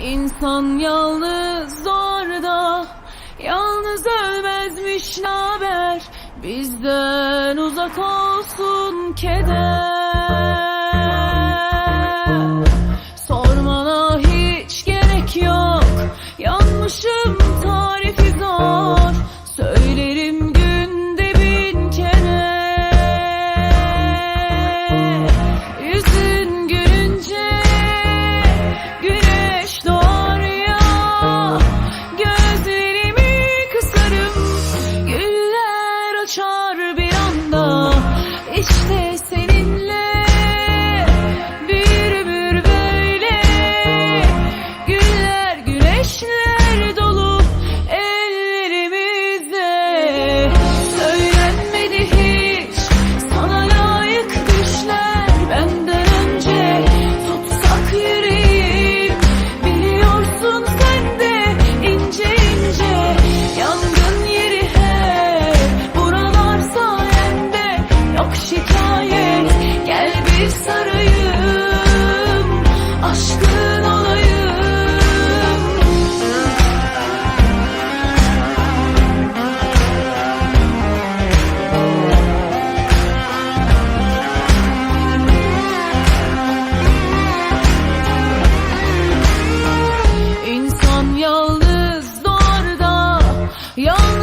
İnsan yalnız zorda Yalnız ölmezmiş haber Bizden uzak olsun keder. Yo